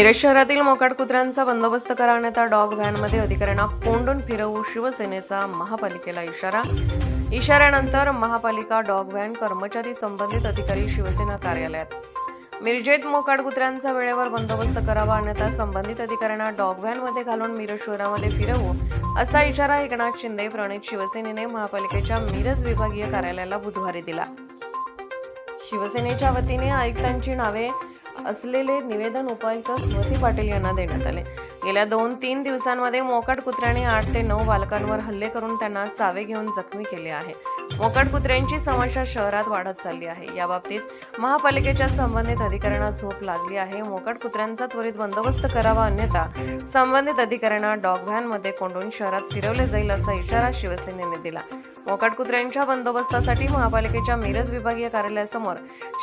मिरज शहरातील मोकाट कुत्र्यांचा बंदोबस्त करण्यात डॉग व्हॅनमध्ये अधिकाऱ्यांना कोंडून फिरवू शिवसेनेचा महापालिकेला इशारा. इशाऱ्यानंतर महापालिका डॉग व्हॅन कर्मचारी संबंधित अधिकारी शिवसेना कार्यालयात. मिरजेत मोकाट कुत्र्यांचा वेळेवर बंदोबस्त करावा अन्यथा संबंधित अधिकाऱ्यांना डॉग व्हॅनमध्ये घालून मिरज शहरामध्ये फिरवू असा इशारा एकनाथ शिंदे प्रणित शिवसेनेने महापालिकेच्या मिरज विभागीय कार्यालयाला बुधवारी दिला. शिवसेनेच्या वतीने आयुक्तांची नावे असलेले निवेदन उपायुक्त स्मृती पाटील यांना देण्यात आले. गेल्या दोन तीन दिवसांमध्ये मोकट कुत्र्याने आठ ते नऊ बालकांवर हल्ले करून त्यांना चावे घेऊन जखमी केले आहे. मोकट कुत्र्यांची समस्या शहरात वाढत चालली आहे. याबाबतीत महापालिकेच्या संबंधित अधिकाऱ्यांना झोप लागली आहे. मोकट कुत्र्यांचा त्वरित बंदोबस्त करावा अन्यथा संबंधित अधिकाऱ्यांना डॉग व्हॅनमध्ये कोंडून शहरात फिरवले जाईल असा इशारा शिवसेनेने दिला. मोकाट कुत्र्यांच्या बंदोबस्तासाठी महापालिकेच्या मिरज विभागीय कार्यालयासमोर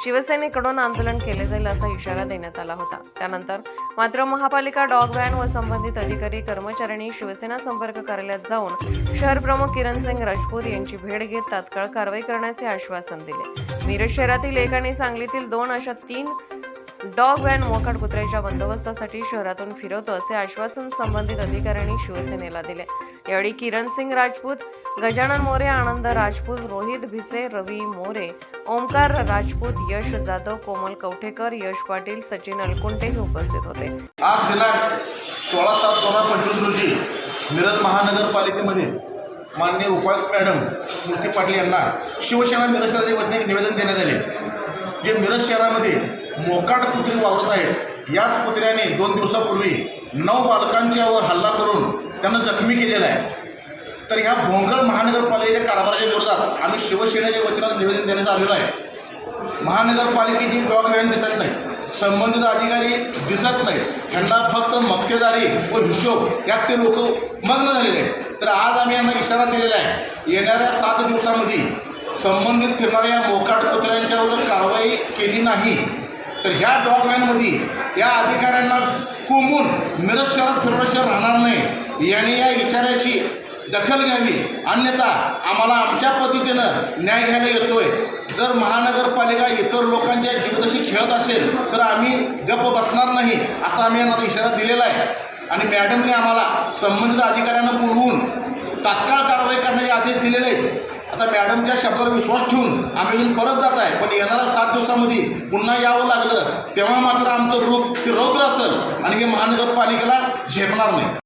शिवसेनेकडून आंदोलन केले जाईल असा इशारा देण्यात आला होता. त्यानंतर मात्र महापालिका डॉग व्हॅन व संबंधित अधिकारी कर्मचाऱ्यांनी शिवसेना संपर्क कार्यालयात जाऊन शहर प्रमुख किरण सिंग राजपूत यांची भेट घेत तात्काळ कारवाई करण्याचे आश्वासन दिले. मिरज शहरातील एक आणि सांगलीतील दोन अशा तीन डॉग व्हॅन मोकाट कुत्र्याच्या बंदोबस्तासाठी शहरातून फिरवतो असे आश्वासन संबंधित अधिकाऱ्यांनी शिवसेनेला दिले. यावेळी किरण सिंग राजपूत गजानन मोरे आनंद राजपूत रोहित भिसे रवी मोरे ओमकार राजपूत यश जाधव कोमल कवठेकर यश पाटील सचिन अलकुंटे हे उपस्थित होते. आज दिनांक सोळा सात दोन हजार पंचवीस रोजी मिरज महानगरपालिकेमध्ये माननीय उपायुक्त मॅडम स्मृती पाटील यांना शिवसेना मिरज शहराच्या वतीने निवेदन देण्यात आले. जे मिरज शहरामध्ये मोकाट कुत्री वावरत आहेत. याच कुत्र्याने दोन दिवसापूर्वी नऊ बालकांच्यावर हल्ला करून त्यांना जखमी केलेला आहे. तर ह्या भोंगळ महानगरपालिकेच्या कारभाराच्या विरोधात आम्ही शिवसेनेच्या वतीनं निवेदन देण्यात आलेलं आहे. महानगरपालिकेची डॉग व्हॅन दिसत नाही. संबंधित अधिकारी दिसत नाही. त्यांना फक्त मक्तेदारी व हिशोब यात ते लोक मग्न झालेले आहेत. तर आज आम्ही यांना इशारा दिलेला आहे. येणाऱ्या सात दिवसामध्ये संबंधित फिरणाऱ्या मोकाट कुत्र्यांच्यावर जर कारवाई केली नाही. तर ह्या डॉग या अधिकाऱ्यांना कोंबून मिरज शहरात फिरवल्याशिवाय राहणार नाही. यांनी या इशाऱ्याची दखल घ्यावी. अन्यथा आम्हाला आमच्या पद्धतीनं न्याय घ्यायला येतोय. जर महानगरपालिका इतर लोकांच्या जीवदशी खेळत असेल तर आम्ही गप्प बसणार नाही असा आम्ही यांना इशारा दिलेला आहे. आणि मॅडमने आम्हाला संबंधित अधिकाऱ्यांना पुरवून तात्काळ कारवाई करण्याचे आदेश दिलेले आहेत. आता मॅडमच्या शब्दावर विश्वास ठेवून आम्ही परत जात आहे. पण येणाऱ्या सात दिवसामध्ये पुन्हा यावं लागलं तेव्हा मात्र आमचं रूप ते रौद्र असेल आणि हे महानगरपालिकेला झेपणार नाही.